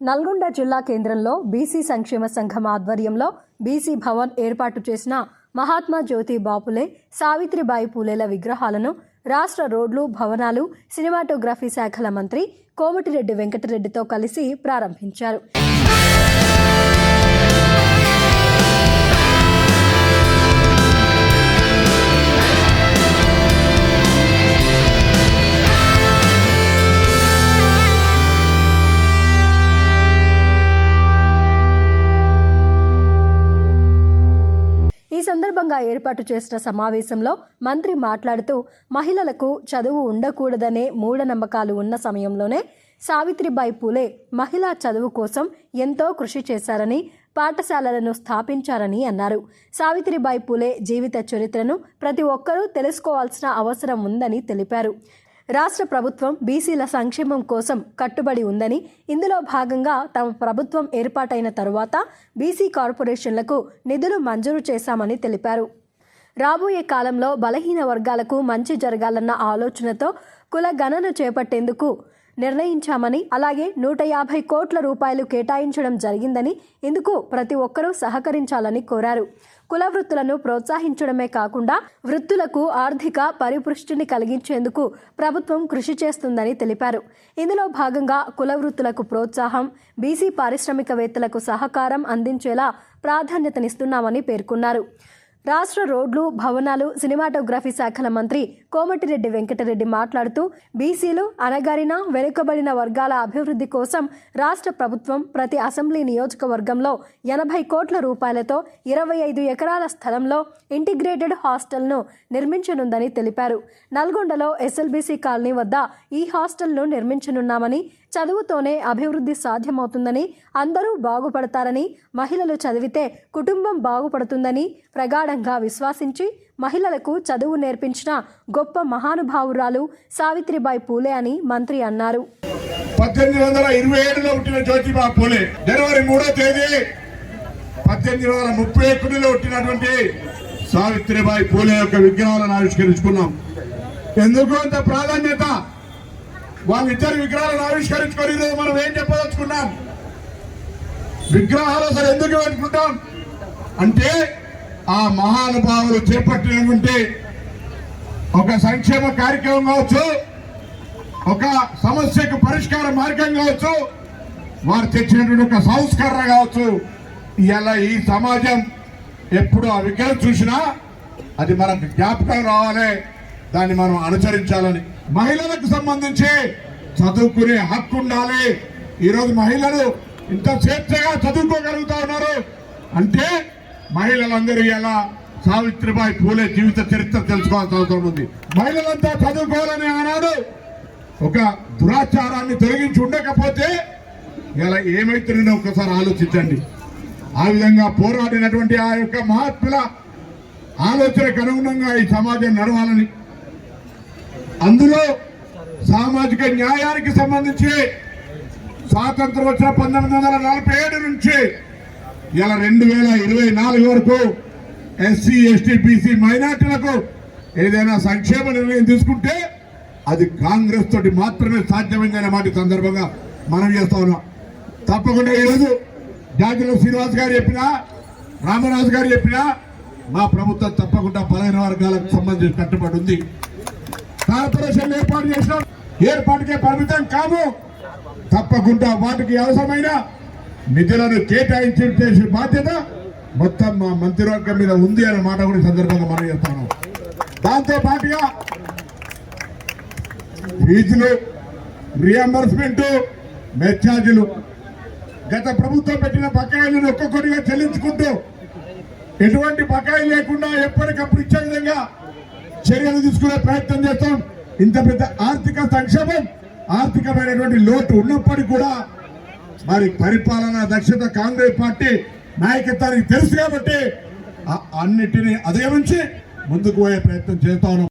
నల్గొండ జిల్లా కేంద్రంలో బీసీ సంక్షేమ సంఘం ఆధ్వర్యంలో బీసీ భవన్ ఏర్పాటు చేసిన మహాత్మా జ్యోతి బాపులే సావిత్రిబాయి పూలేల విగ్రహాలను రాష్ట్ర రోడ్లు భవనాలు సినిమాటోగ్రఫీ శాఖల మంత్రి కోమటిరెడ్డి వెంకటరెడ్డితో కలిసి ప్రారంభించారు. సందర్భంగా ఏర్పాటు చేసిన సమావేశంలో మంత్రి మాట్లాడుతూ మహిళలకు చదువు ఉండకూడదనే మూఢనమ్మకాలు ఉన్న సమయంలోనే సావిత్రిబాయి పూలే మహిళా చదువు కోసం ఎంతో కృషి చేశారని పాఠశాలలను స్థాపించారని అన్నారు. సావిత్రిబాయి పూలే జీవిత చరిత్రను ప్రతి ఒక్కరూ తెలుసుకోవాల్సిన అవసరం ఉందని తెలిపారు. రాష్ట్ర ప్రభుత్వం బీసీల సంక్షేమం కోసం కట్టుబడి ఉందని ఇందులో భాగంగా తమ ప్రభుత్వం ఏర్పాటైన తరువాత బీసీ కార్పొరేషన్లకు నిధులు మంజూరు చేశామని తెలిపారు. రాబోయే కాలంలో బలహీన వర్గాలకు మంచి జరగాలన్న ఆలోచనతో కుల గణన చేపట్టేందుకు నిర్ణయించామని అలాగే నూట యాభై కోట్ల రూపాయలు కేటాయించడం జరిగిందని ఇందుకు ప్రతి ఒక్కరూ సహకరించాలని కోరారు. కుల వృత్తులను ప్రోత్సహించడమే కాకుండా వృత్తులకు ఆర్థిక పరిపుష్టిని కలిగించేందుకు ప్రభుత్వం కృషి చేస్తుందని తెలిపారు. ఇందులో భాగంగా కుల వృత్తులకు ప్రోత్సాహం బీసీ పారిశ్రామికవేత్తలకు సహకారం అందించేలా ప్రాధాన్యతనిస్తున్నామని పేర్కొన్నారు. రాష్ట్ర రోడ్లు భవనాలు సినిమాటోగ్రఫీ శాఖల మంత్రి కోమటిరెడ్డి వెంకటరెడ్డి మాట్లాడుతూ బీసీలు అనగారిన వెనుకబడిన వర్గాల అభివృద్ధి కోసం రాష్ట్ర ప్రభుత్వం ప్రతి అసెంబ్లీ నియోజకవర్గంలో ఎనభై కోట్ల రూపాయలతో ఇరవై ఐదు ఎకరాల స్థలంలో ఇంటిగ్రేటెడ్ హాస్టల్ను నిర్మించనుందని తెలిపారు. నల్గొండలో ఎస్ఎల్బీసీ కాలనీ వద్ద ఈ హాస్టల్ను నిర్మించనున్నామని చదువుతోనే అభివృద్ధి సాధ్యమవుతుందని అందరూ బాగుపడతారని మహిళలు చదివితే కుటుంబం బాగుపడుతుందని ప్రగాఢంగా విశ్వాసించి మహిళలకు చదువు నేర్పించిన గొప్ప మహానుభావురాలు సావిత్రిబాయి పూలే అని మంత్రి అన్నారు. పద్దెనిమిది వందల ఇరవై ఏడులో పుట్టిన జ్యోతిబా పూలే జనవరి మూడో తేదీ పద్దెనిమిది వందల ముప్పై ఒకటిలో పుట్టినటువంటి సావిత్రిబాయి పూలే యొక్క విగ్రహాలను ఆవిష్కరించుకున్నాం. ఎందుకు అంత ప్రాధాన్యత? వాళ్ళిద్దరు విగ్రహాలను ఆవిష్కరించుకొని మనం ఏం చెప్పదలుచుకున్నాం? విగ్రహాలు అసలు ఎందుకు పెట్టుకుంటాం? అంటే ఆ మహానుభావులు చేపట్టినటువంటి ఒక సంక్షేమ కార్యక్రమం కావచ్చు ఒక సమస్యకు పరిష్కార మార్గం కావచ్చు వారు తెచ్చినటువంటి ఒక సంస్కరణ కావచ్చు. ఇలా ఈ సమాజం ఎప్పుడు ఆ విగ్రహం చూసినా అది మనకు జ్ఞాపకం రావాలి దాన్ని మనం అనుసరించాలని. మహిళలకు సంబంధించి చదువుకునే హక్కు ఉండాలి. ఈరోజు మహిళలు ఇంత స్వేచ్ఛగా చదువుకోగలుగుతా ఉన్నారు. అంటే మహిళలందరూ ఎలా సావిత్రిబాయి పూలే జీవిత చరిత్ర తెలుసుకోవాల్సిన అవసరం ఉంది. మహిళలంతా చదువుకోవాలని ఆనాడు ఒక దురాచారాన్ని తొలగించి ఉండకపోతే ఇలా ఏమైతుందో ఒకసారి ఆలోచించండి. ఆ విధంగా పోరాడినటువంటి ఆ యొక్క మహాత్ముల ఆలోచనకు అనుగుణంగా ఈ సమాజం నడవాలని అందులో సామాజిక న్యాయానికి సంబంధించి స్వాతంత్రం వచ్చిన పంతొమ్మిది వందల నలభై ఏడు నుంచి ఇలా రెండు వేల ఇరవై నాలుగు వరకు ఎస్సీ ఎస్టీ బీసీ మైనార్టీలకు ఏదైనా సంక్షేమ నిర్ణయం తీసుకుంటే అది కాంగ్రెస్ తోటి మాత్రమే సాధ్యమైందనే మాట సందర్భంగా మనం చేస్తా ఉన్నాం. తప్పకుండా ఈరోజు జాతిలో శ్రీనివాస్ గారు చెప్పినా రామరాజు గారు చెప్పినా మా ప్రభుత్వం తప్పకుండా బలైన వర్గాలకు సంబంధించి కట్టుబడి ఉంది. కార్పొరేషన్ ఏర్పాటు చేసినాం. ఏర్పాటుకే పరిమితం కాము. తప్పకుండా వాటికి అవసరమైన నిధులను కేటాయించి బాధ్యత మొత్తం మా మంత్రివర్గం మీద ఉంది అనే మాట కూడా సందర్భంగా మనం చెప్తాను. దాంతో పాటుగా ఫీజులు రియంబర్స్మెంట్ మెచ్చార్జీలు గత ప్రభుత్వం పెట్టిన బకాయిలను ఒక్కొక్కటిగా చెల్లించుకుంటూ ఎటువంటి బకాయి లేకుండా ఎప్పటికప్పుడు ఇచ్చే విధంగా చర్యలు తీసుకునే ప్రయత్నం చేస్తాం. ఇంత పెద్ద ఆర్థిక సంక్షేమం ఆర్థికమైనటువంటి లోటు ఉన్నప్పటికీ కూడా మరి పరిపాలన దక్షత కాంగ్రెస్ పార్టీ నాయకత్వానికి తెలుసు కాబట్టి అన్నిటినీ అధిగమించి ముందుకు పోయే ప్రయత్నం చేస్తాను